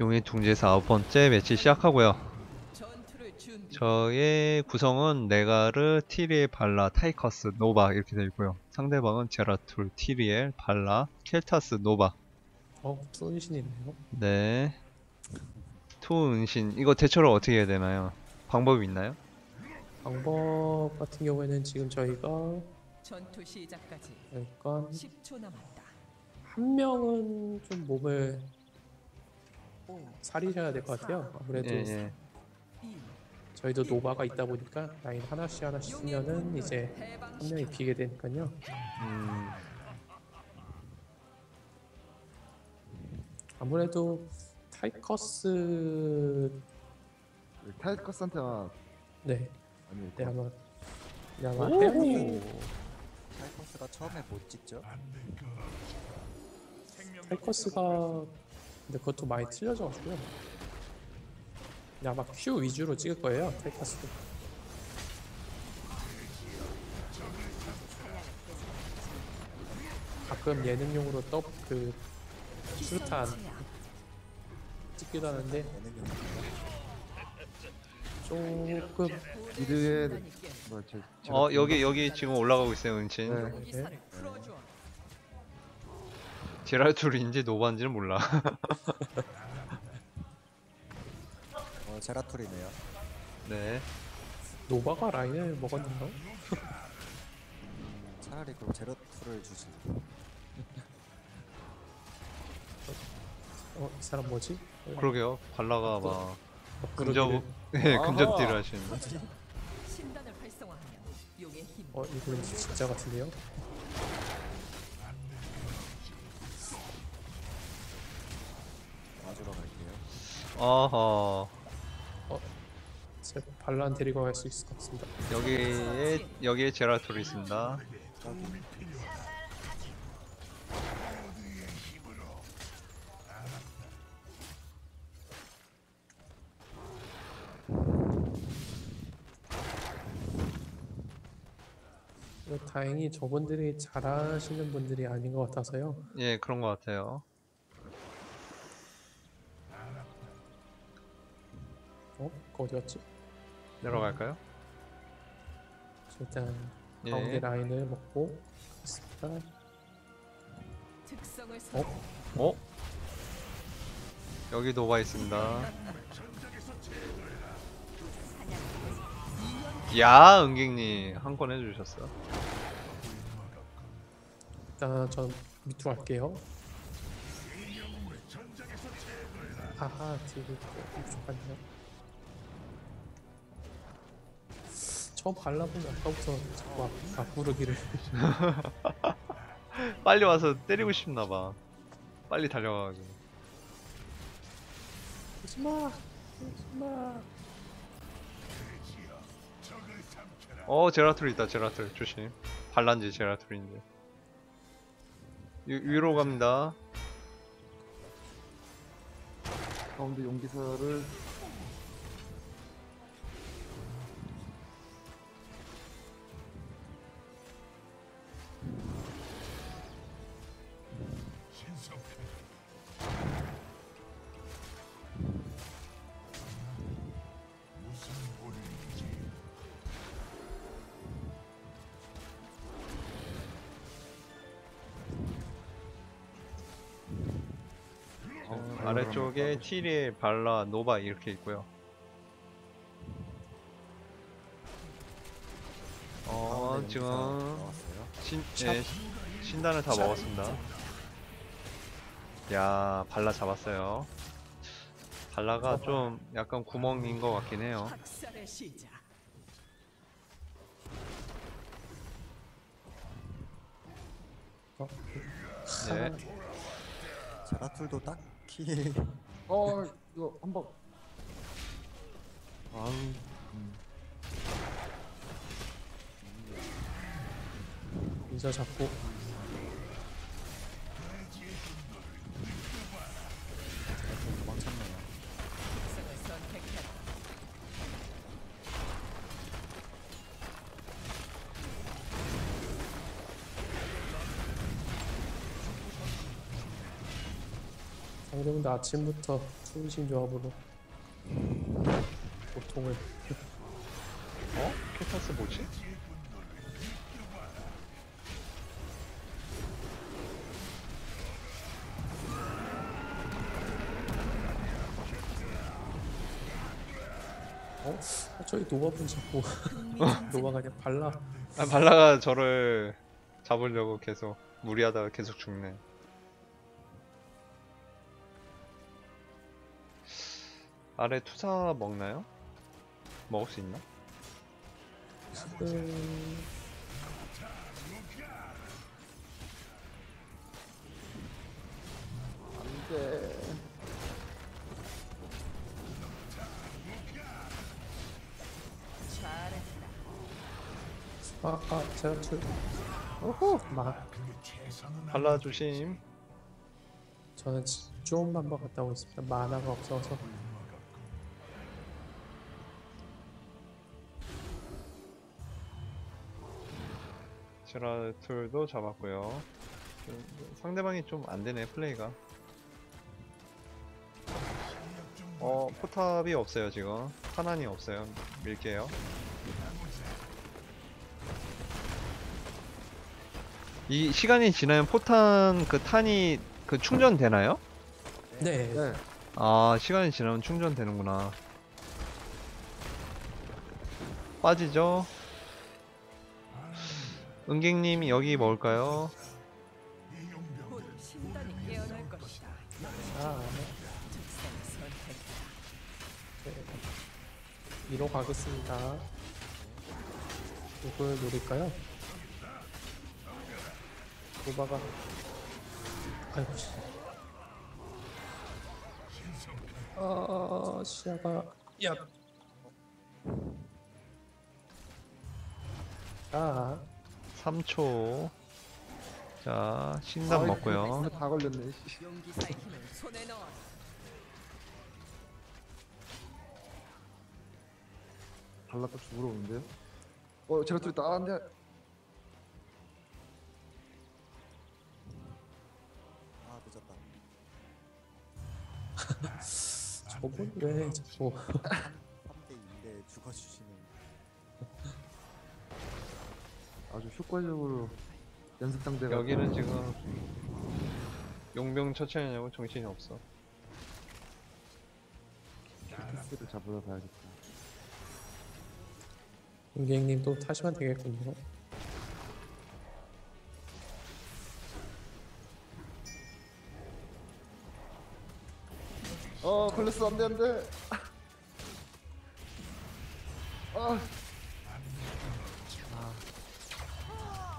용의 둥지에서 아홉 번째 매치 시작하고요. 저의 구성은 네가르, 티리엘, 발라, 타이커스, 노바 이렇게 되어 있고요. 상대방은 제라툴, 티리엘, 발라, 켈타스, 노바. 어, 투은신이네요. 네. 투은신 이거 대처를 어떻게 해야 되나요? 방법이 있나요? 방법 같은 경우에는 지금 저희가 전투 시작까지 약간 10초 남았다. 한 명은 좀 몸을 사리셔야 될 것 같아요. 아무래도 예, 예. 이 저희도 노바가 있다 보니까 라인 하나씩 하나씩 쓰면은 이제 한 명이 비게 되니까요. 음, 아무래도 타이커스 타이커스한테만 네, 아니 네 아마 네 아마 오! 태연이 타이커스가 처음에 못 찍죠? 타이커스가 근데 그것도 많이 틀려져가지고요. 근데 아마 Q 위주로 찍을 거예요. 타이커스도. 가끔 예능용으로 떡그 수류탄 찍기도 하는데 조금 미드에 뭐어 여기 여기 지금 올라가고 있어요 은신. 네. 풀어줘. 제라툴인지 노바인지는 몰라. 어, 제라툴이네요 네. 노바가 라인을 먹었나요? 차라리 그럼 제라툴을 주지 어, 이 사람 뭐지? 그러게요. 발라가 막 어, 근접. 네 아. 근접딜을 하시는. 힘. 어, 이건 진짜 같은데요? 어허. 제 반란 데리고 갈 수 있을 것 같습니다. 여기에 여기에 제라툴이 있습니다. 뭐 다행히 저분들이 잘하시는 분들이 아닌 것 같아서요. 예 그런 것 같아요. 어? 그거 어디였지? 내려갈까요? 일단 예. 가운데 라인을 먹고 있습니다. 특성을 어? 어? 여기 노바 있습니다. 야 은객님 한 건 해주셨어. 일단 전 밑으로 갈게요. 아하, 뒤로 부족하네요. 처음 발라보면 아까부터 자꾸 앞, 앞구르기를 빨리 와서 때리고 싶나봐. 빨리 달려가가지고. 오지마! 오지마! 어 제라툴 있다 제라툴 조심. 발란지 제라툴인데. 위, 위로 갑니다. 가운데 용기사를 아래쪽에 티리엘, 발라, 노바 이렇게 있고요. 어 지금 신, 예, 신단을 다 먹었습니다. 야 발라 잡았어요. 발라가 좀 약간 구멍인 것 같긴 해요. 어? 예. 제라툴도 딱 히어 이거 한번. 아우, 인자 잡고 상대분들 아침부터 투신 조합으로 고통을 어? 켈타스 뭐지? 어? 아, 저기 노바분 자꾸 노바가 그냥 발라 아, 발라가 저를 잡으려고 계속 무리하다가 계속 죽네. 아래 투사 먹나요? 먹을 수 있나? 음... 안돼. 아, 아, 제가 출 오호! 막 발라 조심. 저는 지- 좀만 더 갔다 오고 있습니다 만화가 없어서 제라툴도 잡았고요. 좀- 상대방이 좀 안되네 플레이가. 어 포탑이 없어요 지금. 탄환이 없어요. 밀게요. 이 시간이 지나면 포탄 그 탄이 그 충전되나요? 네, 네 아 시간이 지나면 충전되는구나 빠지죠 은객님 여기 것이다. 아. 네. 위로 가겠습니다 누굴 노릴까요? 노바가 아이고 씨. 아 시야가 야. 자 3초 자 신단 먹고요 다 걸렸네 씨. 용기사의 힘을 손에 넣어. 발라 또 죽으러 오는데요 어 제가 또 있다 아, 안 돼 아 늦었다. 저분 왜 자꾸 3대 2인데 죽어주시는. 아주 효과적으로 연습 상대가 여기는 지금 용병 처치하냐고 정신이 없어. 패스를 잡으러 가야겠다. 은객님도 타시면 되겠군요. 어 걸렸어 안돼 안돼. 아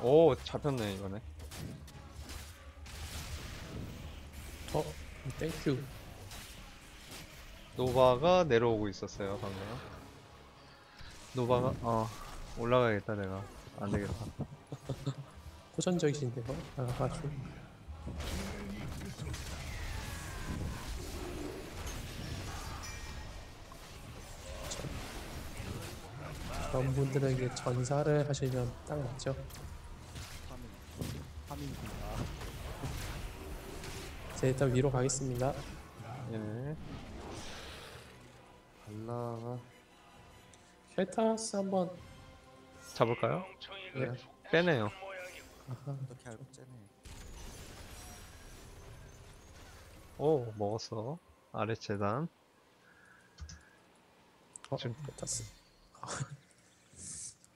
오 잡혔네 이번에. 어? 땡큐. 노바가 내려오고 있었어요 방금. 노바가 어 올라가야겠다 내가. 안되겠다. 호전적이신데요 아, 아주 저- 그런 분들에게 전사를 하시면 딱 맞죠 제 일단 위로 가겠습니다 예. 발라가 켈타스 한번 잡을까요? 네. 빼네요 어떻게 알고 째네. 오 먹었어 아래 재단 어, 지금- 켈타스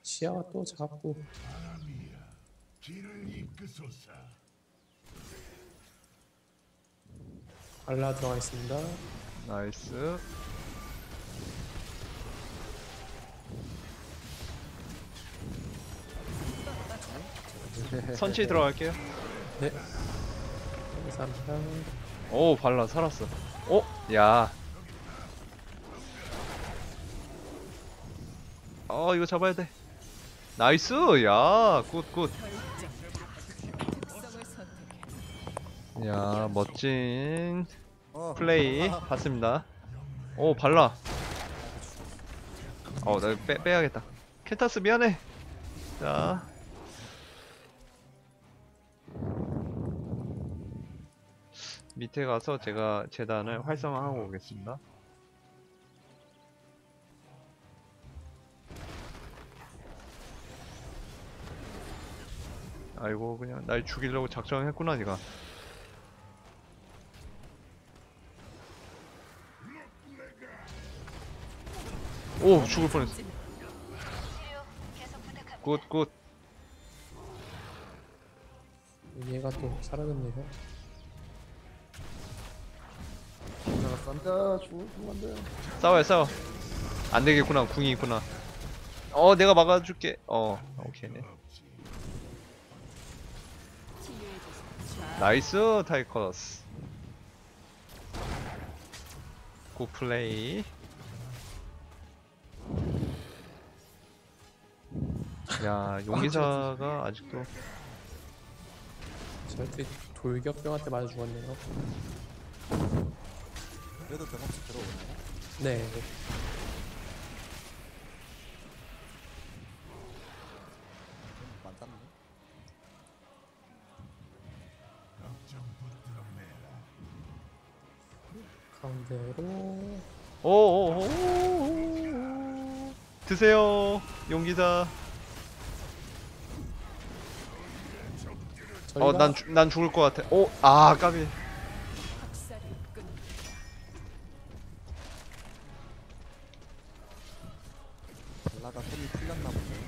시야가 또 자꾸 발라 들어가겠습니다 나이스 선치 들어갈게요 네 감사합니다 오 발라 살았어 오! 야 어, 이거 잡아야 돼. 나이스! 야, 굿, 굿. 야, 멋진 어. 플레이 봤습니다. 오, 발라. 어, 나 빼, 빼야겠다. 켈타스 미안해. 자. 밑에 가서 제가 재단을 활성화하고 오겠습니다. 아이고 그냥 날 죽이려고 작정했구나 니가. 오 죽을 뻔했어. 굿 굿. 얘가 또 사라졌네요. 나갔습니다. 죽으면 안 돼. 싸워요 싸워 안 되겠구나 궁이 있구나 어 내가 막아줄게 어 오케이 나이스 타이커스 굿 플레이 야 용기사가 아직도 저한테 돌격병한테 맞아 죽었네요. 그래도 병없이 들어오나요? 네. 좀 맞았네. 가운데로 오오오 드세요 용기사 어난 난 죽을 것 같아 오 아 까비 학살이 끝. 발라가 손이 풀렸나 보네.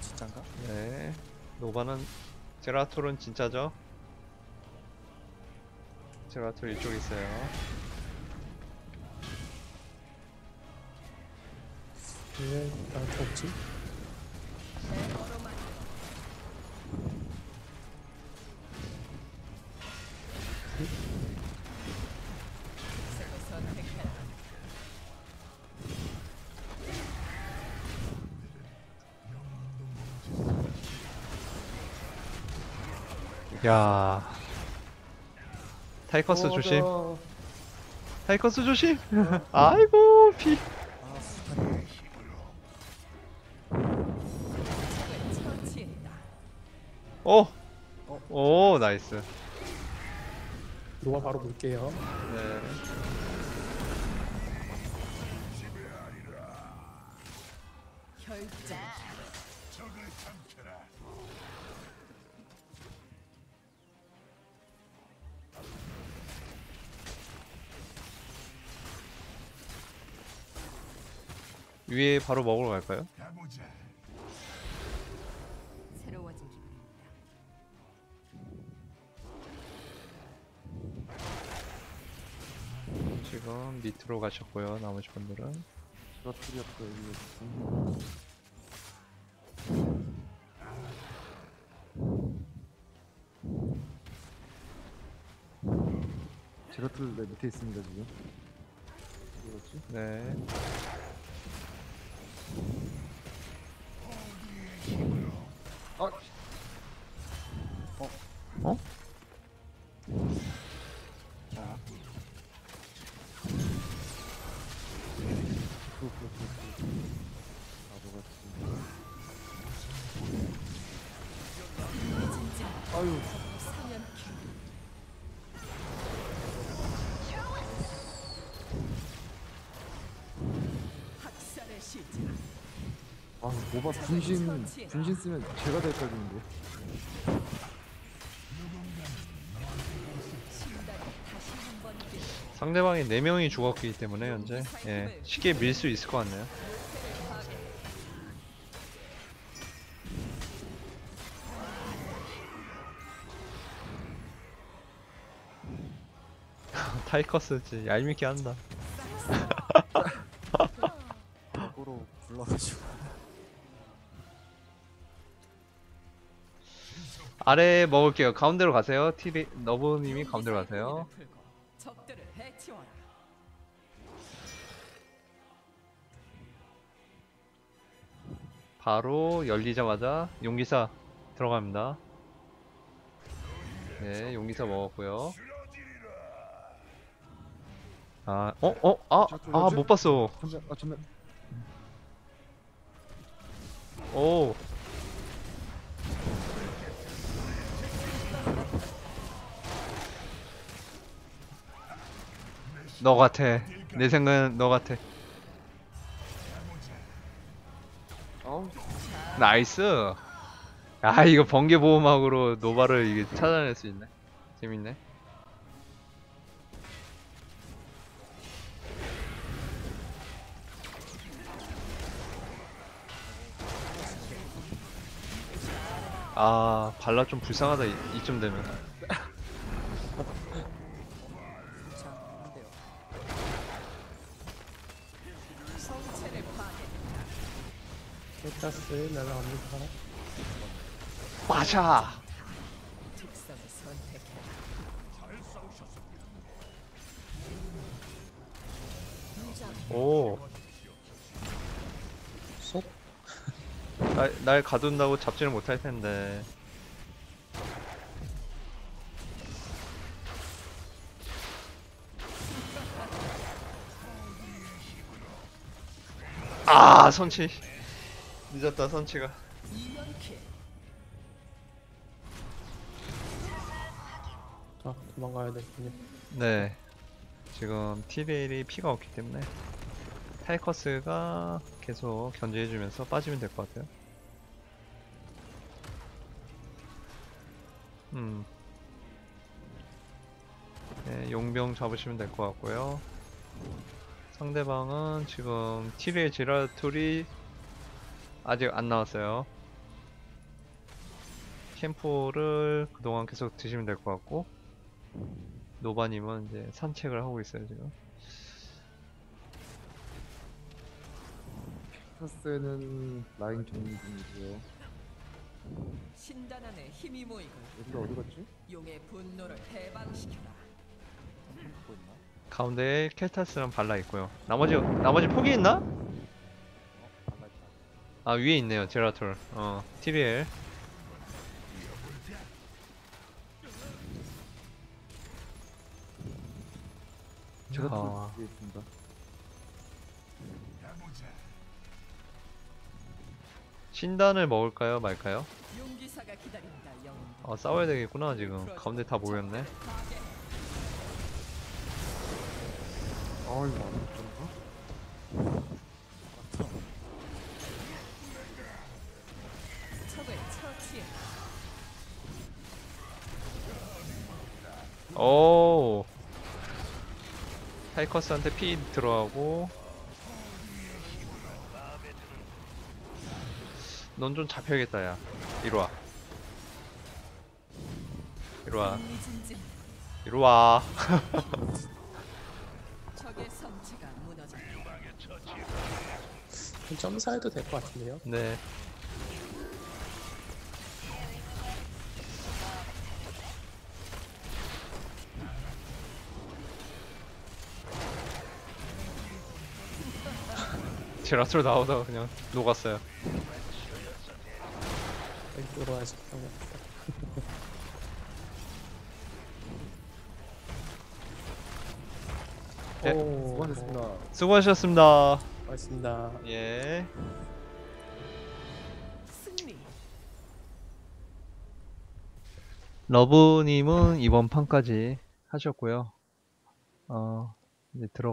진짠가? 네 노바는 제라톨은 진짜죠 제라톨 이쪽에 있어요 왜 나한테 없지? 야. 타이커스 어, 조심. 타이커스 조심. 아이고 피 오! 오 나이스 노바 바로 볼게요. 네. 결정. 위에 바로 먹으러 갈까요? 지금 밑으로 가셨고요 나머지 분들은 제라툴이었고 여기. 제라툴 내 밑에 있습니다 지금. 뭐였지? 네 아, 자, 모바 분신, 분신 쓰면 제가 될 각인데. 상대방이 4명이 죽었기 때문에 현재 예, 쉽게 밀 수 있을 것 같네요 타이커스 진짜 얄밉게 한다 아래 먹을게요 가운데로 가세요 티리 너브님이 가운데로 가세요. 바로 열리자마자 용기사 들어갑니다. 네, 용기사 먹었고요. 아, 어, 어, 아, 아, 못 봤어. 아. 오, 너 같아. 내 생각은 너 같아. 아우 나이스. 아 이거 번개 보호막으로 노바를 이게 찾아낼 수 있네. 재밌네. 아 발라 좀 불쌍하다 이, 이쯤 되면. 켈타스 날아갑니다. 맞아. 특성을 선택해. 오. 쏙. 날, 날 가둔다고 잡지를 못할 텐데. 아, 선치. 늦었다, 선치가. 자 도망가야 되군요. 네. 지금 티레일이 피가 없기 때문에 타이커스가 계속 견제해주면서 빠지면 될 것 같아요. 음. 네, 용병 잡으시면 될 것 같고요. 상대방은 지금 티레일 제라툴이 아직 안 나왔어요. 캠포를 그동안 계속 드시면 될 것 같고 노바님은 이제 산책을 하고 있어요 지금. 텍사스에는 라인 정리 중이고요 신단 안에 힘이 모이고 여기가 어디 갔지? 용의 분노를 해방시켜라. 있나? 가운데에 켈타스랑 발라 있고요. 나머지 나머지 포기 있나? 아 위에 있네요 제라툴. 어 티리엘. 제가 아. 또 뒤에 있습니다 신단을 먹을까요 말까요? 어 싸워야 되겠구나 지금 가운데 다 모였네. 아 이거 안 됐던가? 오. 타이커스한테 피 들어가고. 넌 좀 잡혀야겠다 야. 이리 와. 이리 와. 흥미진진. 이리 와. 적의 성체가 무너져. 점사해도 될 것 같은데요. 네. 제라스로 나오다가 그냥 녹았어요. 네, 오, 수고하셨습니다 수고하셨습니다. 고맙습니다. 예. 러브님은 이번 판까지 하셨고요. 어, 이제 들어.